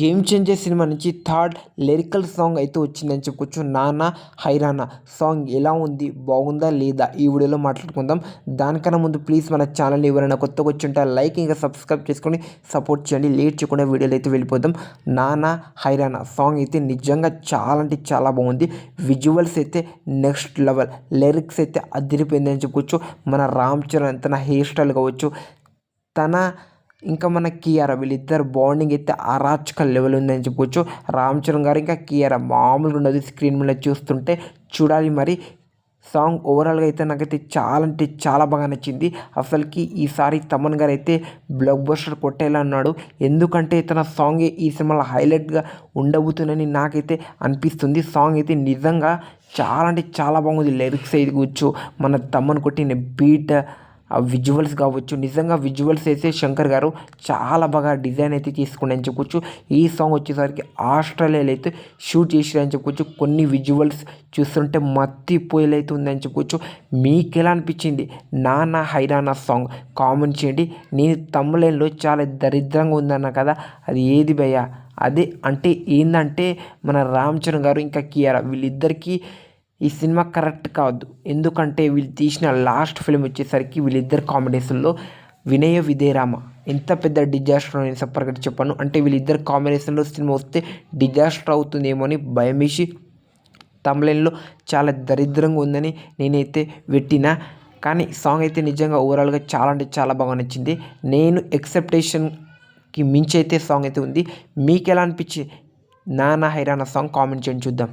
Game changer cinema నుంచి third lyrical song అయితే వచ్చిందని చెప్పుకోవచ్చు నానా హైరానా. సాంగ్ ఎలా ఉంది? బాగుందా? లేదా? ఈ వీడియోలో మాట్లాడుకుందాం. దానికన్నా ముందు ప్లీజ్ మన ఛానల్ ఎవరైనా కొత్తగా వచ్చి ఉంటే లైక్ ఇంకా సబ్స్క్రైబ్ చేసుకొని సపోర్ట్ చేయండి. లేట్ చేయకుండా వీడియోలో అయితే వెళ్ళిపోదాం. నానా హైరానా. సాంగ్ అయితే నిజంగా చాలా అంటే చాలా బాగుంది. విజువల్స్ అయితే నెక్స్ట్ లెవెల్. లిరిక్స్ అయితే అదిరిపోయిందని చెప్పుకోవచ్చు మన రామ్ చరణ్ తన హెయిర్ స్టైల్ కావచ్చు. తన ఇంకా మన కియారా వీళ్ళిద్దరు బాండింగ్ అయితే అరాచక లెవెల్ ఉందని చెప్పుకోవచ్చు రామ్ చరణ్ గారు ఇంకా కియారా మామూలుగా ఉండదు స్క్రీన్ మీద చూస్తుంటే. చూడాలి మరి. సాంగ్ ఓవరాల్గా అయితే నాకైతే చాలా అంటే చాలా బాగా నచ్చింది. అసలుకి ఈసారి తమన్ గారు అయితే బ్లాక్ బస్టర్ కొట్టేలా అన్నాడు ఎందుకంటే తన సాంగ్ ఈ సినిమాలో హైలైట్గా ఉండబోతుందని నాకైతే అనిపిస్తుంది. సాంగ్ అయితే నిజంగా చాలా అంటే చాలా బాగుంది. లిరిక్స్ అయితే కూర్చో మన తమ్మను కొట్టిన బీట్ ఆ విజువల్స్ కావచ్చు నిజంగా విజువల్స్ అయితే శంకర్ గారు చాలా బాగా డిజైన్ అయితే తీసుకుని చెప్పుకోవచ్చు ఈ సాంగ్ వచ్చేసరికి ఆస్ట్రేలియాలో అయితే షూట్ చేసిరని చెప్పుకోవచ్చు కొన్ని విజువల్స్ చూస్తుంటే మత్తి మత్తిపోయేలైతే ఉందని చెప్పుకోవచ్చు మీకు ఎలా అనిపించింది? నాన్న హైరానా సాంగ్ కామెంట్ చేయండి. నేను తమిళంలో చాలా దరిద్రంగా ఉందన్న కదా. అది ఏది భయ్యా? అదే అంటే ఏంటంటే మన రామ్ చరణ్ గారు ఇంకా కియారా. వీళ్ళిద్దరికీ ఈ సినిమా కరెక్ట్ కాదు. ఎందుకంటే వీళ్ళు తీసిన లాస్ట్ ఫిల్మ్ వచ్చేసరికి వీళ్ళిద్దరు కాంబినేషన్లో వినయ విధేరామ. ఎంత పెద్ద డిజాస్టర్ నేను సపరేట్గా చెప్పాను. అంటే వీళ్ళిద్దరు కాంబినేషన్లో సినిమా వస్తే డిజాస్టర్ అవుతుందేమో అని భయమేసి తమిళంలో చాలా దరిద్రంగా ఉందని నేనైతే పెట్టిన కానీ సాంగ్ అయితే నిజంగా ఓవరాల్గా చాలా అంటే చాలా బాగా నచ్చింది. నేను ఎక్సెప్టేషన్కి మించి అయితే సాంగ్ అయితే ఉంది. మీకు ఎలా అనిపించి నానా హైరాణ సాంగ్ కామెంట్ చేయండి చూద్దాం.